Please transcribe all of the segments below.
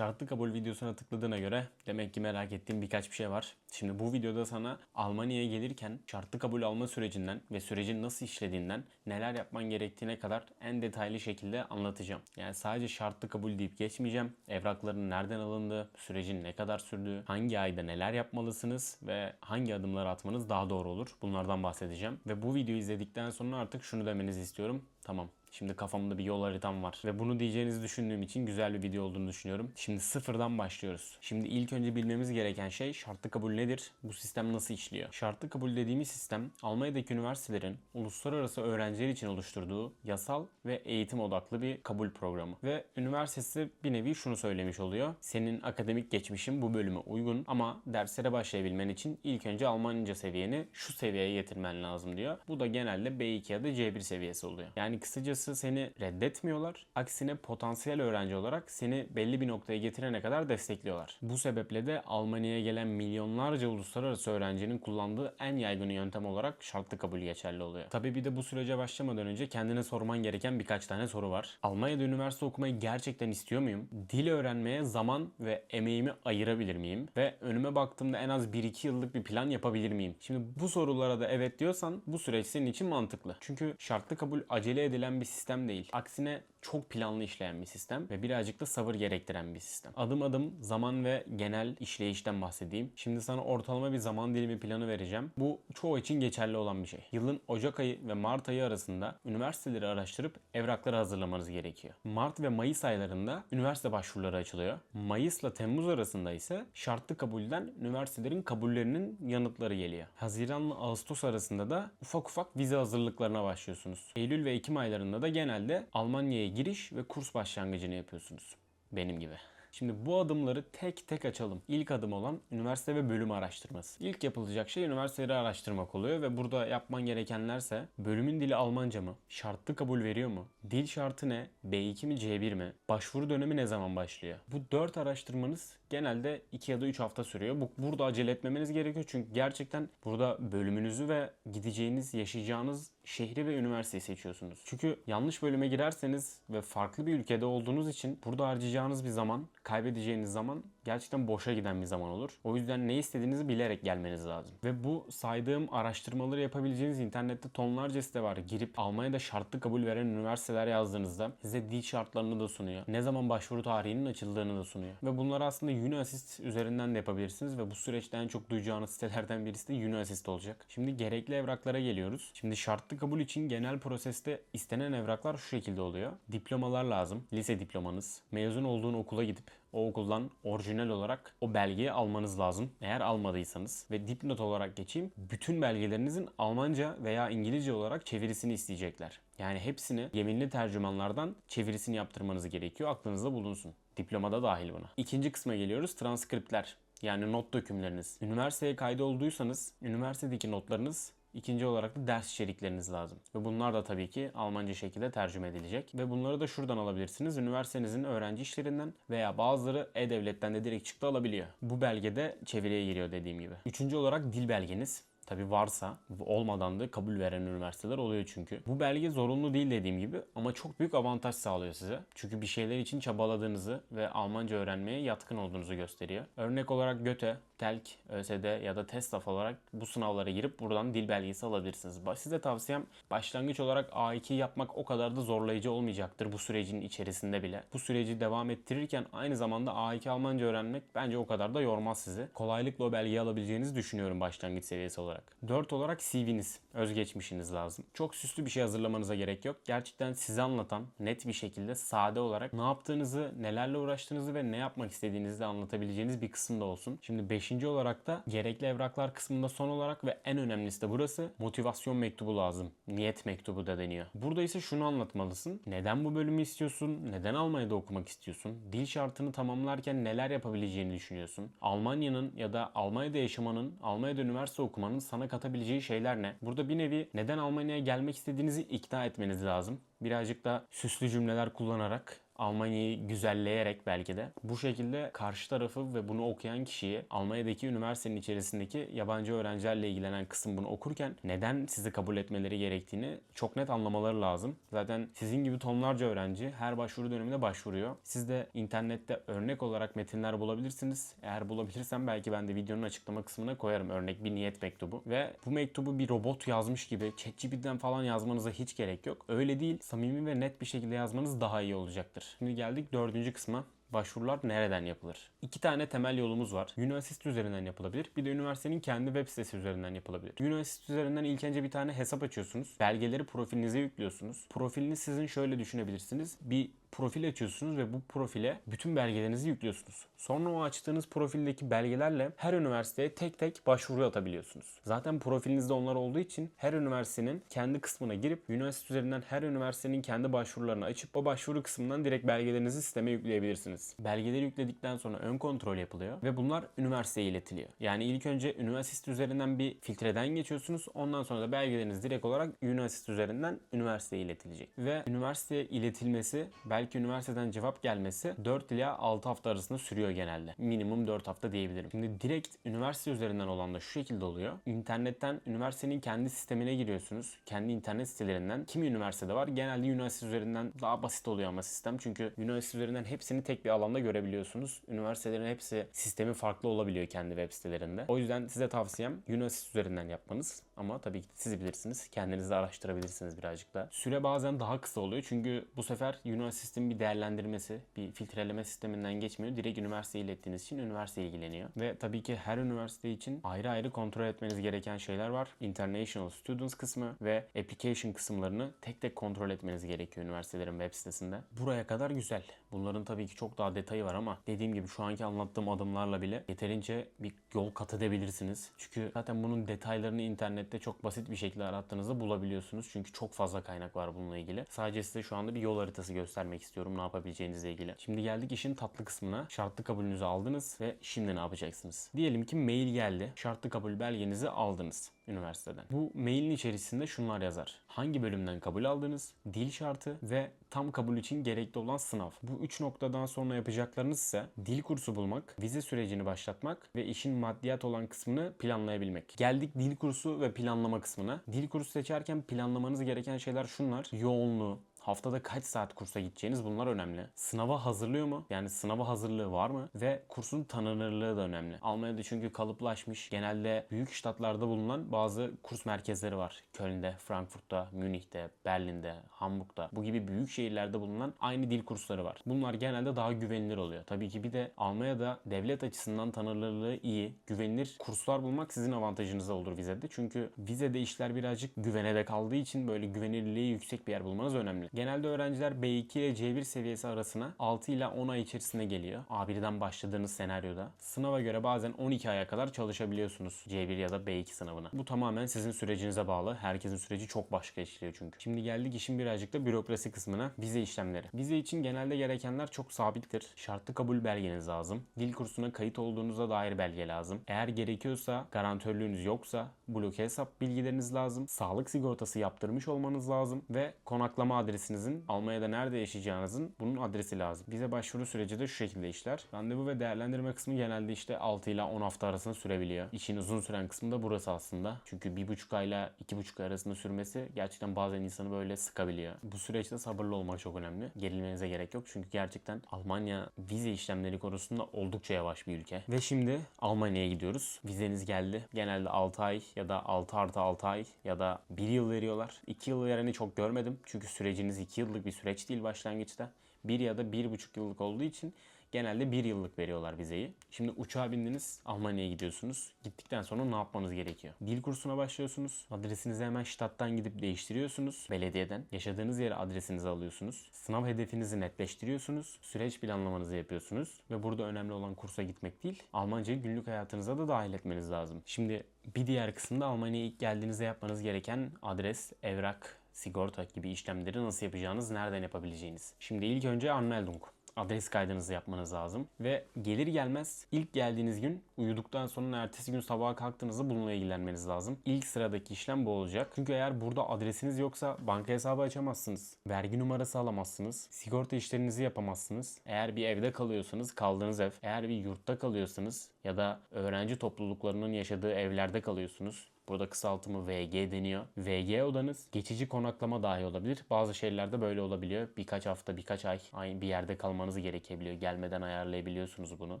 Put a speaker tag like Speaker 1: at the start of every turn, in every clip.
Speaker 1: Şartlı kabul videosuna tıkladığına göre demek ki merak ettiğim birkaç bir şey var. Şimdi bu videoda sana Almanya'ya gelirken şartlı kabul alma sürecinden ve sürecin nasıl işlediğinden neler yapman gerektiğine kadar en detaylı şekilde anlatacağım. Yani sadece şartlı kabul deyip geçmeyeceğim. Evrakların nereden alındığı, sürecin ne kadar sürdüğü, hangi ayda neler yapmalısınız ve hangi adımları atmanız daha doğru olur. Bunlardan bahsedeceğim. Ve bu videoyu izledikten sonra artık şunu demenizi istiyorum. Tamam Şimdi kafamda bir yol haritam var ve bunu diyeceğinizi düşündüğüm için güzel bir video olduğunu düşünüyorum. Şimdi sıfırdan başlıyoruz. Şimdi ilk önce bilmemiz gereken şey şartlı kabul nedir? Bu sistem nasıl işliyor? Şartlı kabul dediğimiz sistem Almanya'daki üniversitelerin uluslararası öğrenciler için oluşturduğu yasal ve eğitim odaklı bir kabul programı. Ve üniversitesi bir nevi şunu söylemiş oluyor. Senin akademik geçmişin bu bölüme uygun ama derslere başlayabilmen için ilk önce Almanca seviyeni şu seviyeye getirmen lazım diyor. Bu da genelde B2 ya da C1 seviyesi oluyor. Yani kısacası seni reddetmiyorlar. Aksine potansiyel öğrenci olarak seni belli bir noktaya getirene kadar destekliyorlar. Bu sebeple de Almanya'ya gelen milyonlarca uluslararası öğrencinin kullandığı en yaygın yöntem olarak şartlı kabul geçerli oluyor. Tabii bir de bu sürece başlamadan önce kendine sorman gereken birkaç tane soru var. Almanya'da üniversite okumayı gerçekten istiyor muyum? Dil öğrenmeye zaman ve emeğimi ayırabilir miyim? Ve önüme baktığımda en az 1-2 yıllık bir plan yapabilir miyim? Şimdi bu sorulara da evet diyorsan bu süreç senin için mantıklı. Çünkü şartlı kabul acele edilen bir sistem değil. Aksine çok planlı işleyen bir sistem ve birazcık da sabır gerektiren bir sistem. Adım adım zaman ve genel işleyişten bahsedeyim. Şimdi sana ortalama bir zaman dilimi planı vereceğim. Bu çoğu için geçerli olan bir şey. Yılın Ocak ayı ve Mart ayı arasında üniversiteleri araştırıp evrakları hazırlamanız gerekiyor. Mart ve Mayıs aylarında üniversite başvuruları açılıyor. Mayıs'la Temmuz arasında ise şartlı kabulden üniversitelerin kabullerinin yanıtları geliyor. Haziranla Ağustos arasında da ufak ufak vize hazırlıklarına başlıyorsunuz. Eylül ve Ekim aylarında da genelde Almanya'ya giriş ve kurs başlangıcını yapıyorsunuz. Benim gibi. Şimdi bu adımları tek tek açalım. İlk adım olan üniversite ve bölüm araştırması. İlk yapılacak şey üniversiteleri araştırmak oluyor ve burada yapman gerekenlerse bölümün dili Almanca mı? Şartlı kabul veriyor mu? Dil şartı ne? B2 mi C1 mi? Başvuru dönemi ne zaman başlıyor? Bu 4 araştırmanız genelde 2 ya da 3 hafta sürüyor. Bu, burada acele etmemeniz gerekiyor çünkü gerçekten burada bölümünüzü ve gideceğiniz, yaşayacağınız şehri ve üniversiteyi seçiyorsunuz. Çünkü yanlış bölüme girerseniz ve farklı bir ülkede olduğunuz için burada harcayacağınız bir zaman, kaybedeceğiniz zaman gerçekten boşa giden bir zaman olur. O yüzden ne istediğinizi bilerek gelmeniz lazım. Ve bu saydığım araştırmaları yapabileceğiniz internette tonlarca site var. Girip Almanya'da şartlı kabul veren üniversiteler yazdığınızda size dil şartlarını da sunuyor. Ne zaman başvuru tarihinin açıldığını da sunuyor. Ve bunları aslında UniAssist üzerinden de yapabilirsiniz ve bu süreçte en çok duyacağınız sitelerden birisi de UniAssist olacak. Şimdi gerekli evraklara geliyoruz. Şimdi şartlı kabul için genel proseste istenen evraklar şu şekilde oluyor. Diplomalar lazım. Lise diplomanız. Mezun olduğun okula gidip o okuldan orijinal olarak o belgeyi almanız lazım. Eğer almadıysanız ve dipnot olarak geçeyim. Bütün belgelerinizin Almanca veya İngilizce olarak çevirisini isteyecekler. Yani hepsini yeminli tercümanlardan çevirisini yaptırmanız gerekiyor. Aklınızda bulunsun. Diplomada dahil buna. İkinci kısma geliyoruz. Transkriptler. Yani not dökümleriniz. Üniversiteye kaydolduysanız üniversitedeki notlarınız İkinci olarak da ders içerikleriniz lazım. Ve bunlar da tabii ki Almanca şekilde tercüme edilecek. Ve bunları da şuradan alabilirsiniz. Üniversitenizin öğrenci işlerinden veya bazıları E-Devlet'ten de direkt çıktı alabiliyor. Bu belgede çeviriye giriyor dediğim gibi. Üçüncü olarak dil belgeniz. Tabi varsa olmadan da kabul veren üniversiteler oluyor çünkü. Bu belge zorunlu değil dediğim gibi ama çok büyük avantaj sağlıyor size. Çünkü bir şeyler için çabaladığınızı ve Almanca öğrenmeye yatkın olduğunuzu gösteriyor. Örnek olarak Göte, TELK, ÖSD ya da TESTAF olarak bu sınavlara girip buradan dil belgesi alabilirsiniz. Size tavsiyem başlangıç olarak A2 yapmak o kadar da zorlayıcı olmayacaktır bu sürecin içerisinde bile. Bu süreci devam ettirirken aynı zamanda A2 Almanca öğrenmek bence o kadar da yormaz sizi. Kolaylıkla o belgeyi alabileceğinizi düşünüyorum başlangıç seviyesi olarak. 4 olarak CV'niz, özgeçmişiniz lazım. Çok süslü bir şey hazırlamanıza gerek yok. Gerçekten size anlatan, net bir şekilde, sade olarak ne yaptığınızı, nelerle uğraştığınızı ve ne yapmak istediğinizi de anlatabileceğiniz bir kısımda olsun. Şimdi 5. olarak da gerekli evraklar kısmında son olarak ve en önemlisi de burası motivasyon mektubu lazım. Niyet mektubu da deniyor. Burada ise şunu anlatmalısın. Neden bu bölümü istiyorsun? Neden Almanya'da okumak istiyorsun? Dil şartını tamamlarken neler yapabileceğini düşünüyorsun? Almanya'nın ya da Almanya'da yaşamanın, Almanya'da üniversite okumanın sana katabileceği şeyler ne? Burada bir nevi neden Almanya'ya gelmek istediğinizi ikna etmeniz lazım. Birazcık da süslü cümleler kullanarak Almanya'yı güzelleyerek belki de bu şekilde karşı tarafı ve bunu okuyan kişiyi Almanya'daki üniversitenin içerisindeki yabancı öğrencilerle ilgilenen kısım bunu okurken neden sizi kabul etmeleri gerektiğini çok net anlamaları lazım. Zaten sizin gibi tonlarca öğrenci her başvuru döneminde başvuruyor. Siz de internette örnek olarak metinler bulabilirsiniz. Eğer bulabilirsem belki ben de videonun açıklama kısmına koyarım örnek bir niyet mektubu. Ve bu mektubu bir robot yazmış gibi ChatGPT'den falan yazmanıza hiç gerek yok. Öyle değil. Samimi ve net bir şekilde yazmanız daha iyi olacaktır. Şimdi geldik dördüncü kısma. Başvurular nereden yapılır? İki tane temel yolumuz var. University üzerinden yapılabilir. Bir de üniversitenin kendi web sitesi üzerinden yapılabilir. University üzerinden ilk önce bir tane hesap açıyorsunuz. Belgeleri profilinize yüklüyorsunuz. Profilini sizin şöyle düşünebilirsiniz. Bir profil açıyorsunuz ve bu profile bütün belgelerinizi yüklüyorsunuz. Sonra o açtığınız profildeki belgelerle her üniversiteye tek tek başvuru atabiliyorsunuz. Zaten profilinizde onlar olduğu için her üniversitenin kendi kısmına girip üniversite üzerinden her üniversitenin kendi başvurularını açıp o başvuru kısmından direkt belgelerinizi sisteme yükleyebilirsiniz. Belgeleri yükledikten sonra ön kontrol yapılıyor ve bunlar üniversiteye iletiliyor. Yani ilk önce üniversite üzerinden bir filtreden geçiyorsunuz. Ondan sonra da belgeleriniz direkt olarak üniversite üzerinden üniversiteye iletilecek. Ve üniversiteye iletilmesi belki üniversiteden cevap gelmesi 4 ila 6 hafta arasında sürüyor genelde. Minimum 4 hafta diyebilirim. Şimdi direkt üniversite üzerinden olan da şu şekilde oluyor. İnternetten üniversitenin kendi sistemine giriyorsunuz. Kendi internet sitelerinden. Kimi üniversitede var? Genelde üniversite üzerinden daha basit oluyor ama sistem. Çünkü üniversite üzerinden hepsini tek bir alanda görebiliyorsunuz. Üniversitelerin hepsi sistemi farklı olabiliyor kendi web sitelerinde. O yüzden size tavsiyem üniversite üzerinden yapmanız. Ama tabii ki siz bilirsiniz. Kendiniz de araştırabilirsiniz birazcık da. Süre bazen daha kısa oluyor. Çünkü bu sefer üniversite sistemi bir değerlendirmesi, bir filtreleme sisteminden geçmiyor. Direkt üniversiteye ilettiğiniz için üniversite ilgileniyor. Ve tabii ki her üniversite için ayrı ayrı kontrol etmeniz gereken şeyler var. International Students kısmı ve Application kısımlarını tek tek kontrol etmeniz gerekiyor üniversitelerin web sitesinde. Buraya kadar güzel. Bunların tabii ki çok daha detayı var ama dediğim gibi şu anki anlattığım adımlarla bile yeterince bir yol kat edebilirsiniz. Çünkü zaten bunun detaylarını internette çok basit bir şekilde arattığınızda bulabiliyorsunuz. Çünkü çok fazla kaynak var bununla ilgili. Sadece size şu anda bir yol haritası göstermek istiyorum ne yapabileceğinizle ilgili. Şimdi geldik işin tatlı kısmına. Şartlı kabulünüzü aldınız ve şimdi ne yapacaksınız? Diyelim ki mail geldi. Şartlı kabul belgenizi aldınız üniversiteden. Bu mailin içerisinde şunlar yazar. Hangi bölümden kabul aldınız? Dil şartı ve tam kabul için gerekli olan sınav. Bu üç noktadan sonra yapacaklarınız ise dil kursu bulmak, vize sürecini başlatmak ve işin maddiyat olan kısmını planlayabilmek. Geldik dil kursu ve planlama kısmına. Dil kursu seçerken planlamanız gereken şeyler şunlar. Yoğunluğu, Haftada kaç saat kursa gideceğiniz bunlar önemli. Sınava hazırlıyor mu? Yani sınava hazırlığı var mı? Ve kursun tanınırlığı da önemli. Almanya'da çünkü kalıplaşmış genelde büyük ştatlarda bulunan bazı kurs merkezleri var. Köln'de, Frankfurt'ta, Münih'te, Berlin'de, Hamburg'da bu gibi büyük şehirlerde bulunan aynı dil kursları var. Bunlar genelde daha güvenilir oluyor. Tabii ki bir de Almanya'da devlet açısından tanınırlığı iyi, güvenilir kurslar bulmak sizin avantajınıza olur vizede. Çünkü vizede işler birazcık güvenede kaldığı için böyle güvenilirliği yüksek bir yer bulmanız önemli. Genelde öğrenciler B2 ile C1 seviyesi arasına 6 ile 10 ay içerisinde geliyor. A1'den başladığınız senaryoda. Sınava göre bazen 12 aya kadar çalışabiliyorsunuz C1 ya da B2 sınavına. Bu tamamen sizin sürecinize bağlı. Herkesin süreci çok başka işliyor çünkü. Şimdi geldik işin birazcık da bürokrasi kısmına. Vize işlemleri. Vize için genelde gerekenler çok sabittir. Şartlı kabul belgeniz lazım. Dil kursuna kayıt olduğunuza dair belge lazım. Eğer gerekiyorsa, garantörlüğünüz yoksa bloke hesap bilgileriniz lazım. Sağlık sigortası yaptırmış olmanız lazım ve konaklama adresinizin Almanya'da nerede yaşayacağınızın bunun adresi lazım. Bize başvuru süreci de şu şekilde işler. Randevu ve değerlendirme kısmı genelde işte 6 ile 10 hafta arasında sürebiliyor. İşin uzun süren kısmı da burası aslında. Çünkü 1,5 ayla 2,5 ay arasında sürmesi gerçekten bazen insanı böyle sıkabiliyor. Bu süreçte sabırlı olmak çok önemli. Gerilmenize gerek yok. Çünkü gerçekten Almanya vize işlemleri konusunda oldukça yavaş bir ülke. Ve şimdi Almanya'ya gidiyoruz. Vizeniz geldi. Genelde 6 ay ya da 6 artı 6 ay ya da 1 yıl veriyorlar. 2 yıl vereni çok görmedim. Çünkü süreciniz 2 yıllık bir süreç değil başlangıçta. 1 ya da 1,5 yıllık olduğu için genelde 1 yıllık veriyorlar vizeyi. Şimdi uçağa bindiniz, Almanya'ya gidiyorsunuz. Gittikten sonra ne yapmanız gerekiyor? Dil kursuna başlıyorsunuz. Adresinizi hemen ştattan gidip değiştiriyorsunuz belediyeden. Yaşadığınız yere adresinizi alıyorsunuz. Sınav hedefinizi netleştiriyorsunuz. Süreç planlamanızı yapıyorsunuz. Ve burada önemli olan kursa gitmek değil, Almancayı günlük hayatınıza da dahil etmeniz lazım. Şimdi bir diğer kısımda Almanya'ya ilk geldiğinizde yapmanız gereken adres, evrak, sigorta gibi işlemleri nasıl yapacağınız, nereden yapabileceğiniz. Şimdi ilk önce Anmeldung. adres kaydınızı yapmanız lazım. Ve gelir gelmez ilk geldiğiniz gün uyuduktan sonra ertesi gün sabaha kalktığınızda bununla ilgilenmeniz lazım. İlk sıradaki işlem bu olacak. Çünkü eğer burada adresiniz yoksa banka hesabı açamazsınız. Vergi numarası alamazsınız. Sigorta işlerinizi yapamazsınız. Eğer bir evde kalıyorsanız kaldığınız ev, eğer bir yurtta kalıyorsanız ya da öğrenci topluluklarının yaşadığı evlerde kalıyorsunuz. Burada kısaltımı VG deniyor. VG odanız geçici konaklama dahi olabilir. Bazı şehirlerde böyle olabiliyor. Birkaç hafta, birkaç ay aynı bir yerde kalmanız gerekebiliyor. Gelmeden ayarlayabiliyorsunuz bunu.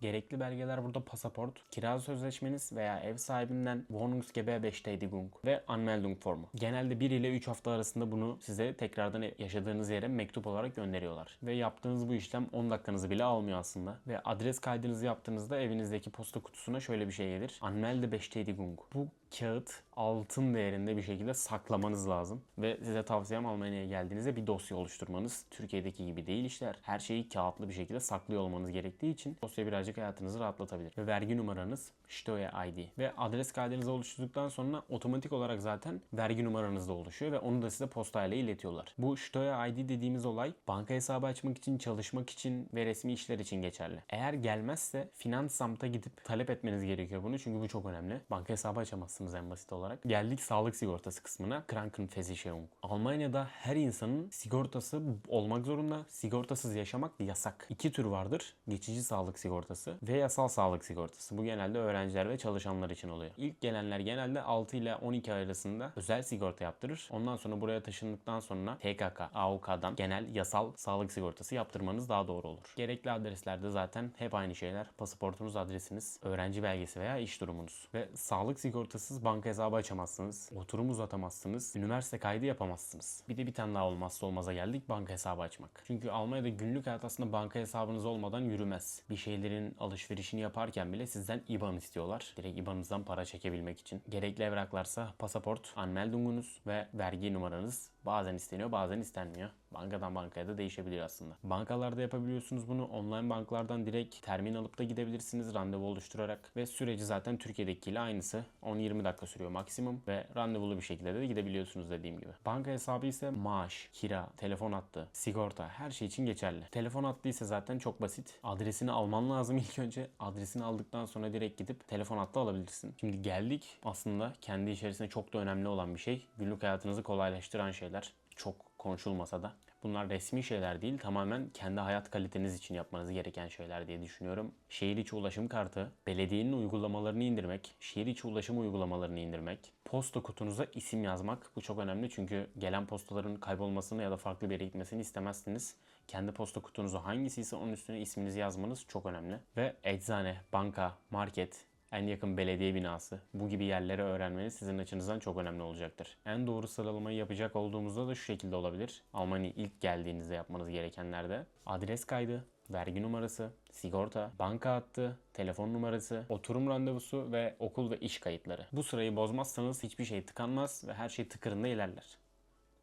Speaker 1: Gerekli belgeler burada pasaport, kira sözleşmeniz veya ev sahibinden Wohnungsgeberbestätigung ve Anmeldung formu. Genelde 1 ile 3 hafta arasında bunu size tekrardan yaşadığınız yere mektup olarak gönderiyorlar. Ve yaptığınız bu işlem 10 dakikanızı bile almıyor aslında. Ve adres kaydınızı yaptığınızda evinizdeki posta kutusuna şöyle bir şey gelir. Anmeldebestätigung. Bu kağıt altın değerinde bir şekilde saklamanız lazım. Ve size tavsiyem Almanya'ya geldiğinizde bir dosya oluşturmanız. Türkiye'deki gibi değil işler. Her şeyi kağıtlı bir şekilde saklıyor olmanız gerektiği için dosya birazcık hayatınızı rahatlatabilir. Ve vergi numaranız Steuer ID. Ve adres kaydınızı oluşturduktan sonra otomatik olarak zaten vergi numaranız da oluşuyor ve onu da size postayla iletiyorlar. Bu Steuer ID dediğimiz olay banka hesabı açmak için, çalışmak için ve resmi işler için geçerli. Eğer gelmezse Finansamt'a gidip talep etmeniz gerekiyor bunu çünkü bu çok önemli. Banka hesabı açamazsınız en basit olarak. Geldik sağlık sigortası kısmına. Krankenversicherung. Almanya'da her insanın sigortası olmak zorunda. Sigortasız yaşamak yasak. İki tür vardır. Geçici sağlık sigortası ve yasal sağlık sigortası. Bu genelde öğrenciler ve çalışanlar için oluyor. İlk gelenler genelde 6 ile 12 ay arasında özel sigorta yaptırır. Ondan sonra buraya taşındıktan sonra TKK, AOK'dan genel yasal sağlık sigortası yaptırmanız daha doğru olur. Gerekli adreslerde zaten hep aynı şeyler. Pasaportunuz, adresiniz, öğrenci belgesi veya iş durumunuz. Ve sağlık sigortasız banka hesabı açamazsınız. Oturum uzatamazsınız. Üniversite kaydı yapamazsınız. Bir de bir tane daha olmazsa olmaza geldik banka hesabı açmak. Çünkü Almanya'da günlük hayat aslında banka hesabınız olmadan yürümez. Bir şeylerin alışverişini yaparken bile sizden IBAN istiyorlar. Direkt IBAN'ınızdan para çekebilmek için. Gerekli evraklarsa pasaport, anmeldungunuz ve vergi numaranız bazen isteniyor bazen istenmiyor. Bankadan bankaya da değişebilir aslında. Bankalarda yapabiliyorsunuz bunu. Online banklardan direkt termin alıp da gidebilirsiniz randevu oluşturarak. Ve süreci zaten Türkiye'dekiyle aynısı. 10-20 dakika sürüyor maksimum ve randevulu bir şekilde de gidebiliyorsunuz dediğim gibi. Banka hesabı ise maaş, kira, telefon hattı, sigorta her şey için geçerli. Telefon hattı ise zaten çok basit. Adresini alman lazım ilk önce. Adresini aldıktan sonra direkt gidip telefon hattı alabilirsin. Şimdi geldik aslında kendi içerisinde çok da önemli olan bir şey. Günlük hayatınızı kolaylaştıran şeyler. Çok konuşulmasa da. Bunlar resmi şeyler değil, tamamen kendi hayat kaliteniz için yapmanız gereken şeyler diye düşünüyorum. Şehir içi ulaşım kartı, belediyenin uygulamalarını indirmek, şehir içi ulaşım uygulamalarını indirmek, posta kutunuza isim yazmak. Bu çok önemli çünkü gelen postaların kaybolmasını ya da farklı bir yere gitmesini istemezsiniz. Kendi posta kutunuzu hangisi ise onun üstüne isminizi yazmanız çok önemli. Ve eczane, banka, market, en yakın belediye binası bu gibi yerleri öğrenmeniz sizin açınızdan çok önemli olacaktır. En doğru sıralamayı yapacak olduğumuzda da şu şekilde olabilir. Almanya ilk geldiğinizde yapmanız gerekenlerde adres kaydı, vergi numarası, sigorta, banka hattı, telefon numarası, oturum randevusu ve okul ve iş kayıtları. Bu sırayı bozmazsanız hiçbir şey tıkanmaz ve her şey tıkırında ilerler.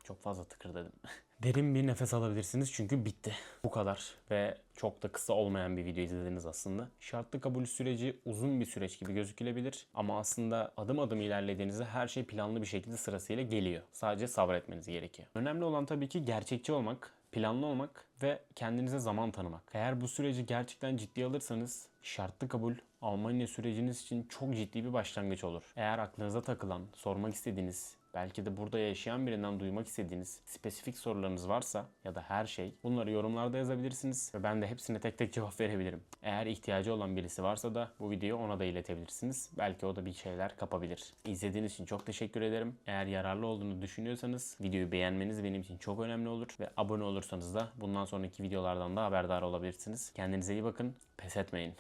Speaker 1: Çok fazla tıkır dedim. Derin bir nefes alabilirsiniz çünkü bitti. Bu kadar ve çok da kısa olmayan bir video izlediniz aslında. Şartlı kabul süreci uzun bir süreç gibi gözükülebilir ama aslında adım adım ilerlediğinizde her şey planlı bir şekilde sırasıyla geliyor. Sadece sabretmeniz gerekiyor. Önemli olan tabii ki gerçekçi olmak, planlı olmak ve kendinize zaman tanımak. Eğer bu süreci gerçekten ciddiye alırsanız şartlı kabul Almanya süreciniz için çok ciddi bir başlangıç olur. Eğer aklınıza takılan, sormak istediğiniz, belki de burada yaşayan birinden duymak istediğiniz spesifik sorularınız varsa ya da her şey bunları yorumlarda yazabilirsiniz ve ben de hepsine tek tek cevap verebilirim. Eğer ihtiyacı olan birisi varsa da bu videoyu ona da iletebilirsiniz. Belki o da bir şeyler kapabilir. İzlediğiniz için çok teşekkür ederim. Eğer yararlı olduğunu düşünüyorsanız videoyu beğenmeniz benim için çok önemli olur ve abone olursanız da bundan sonraki videolardan da haberdar olabilirsiniz. Kendinize iyi bakın. Pes etmeyin.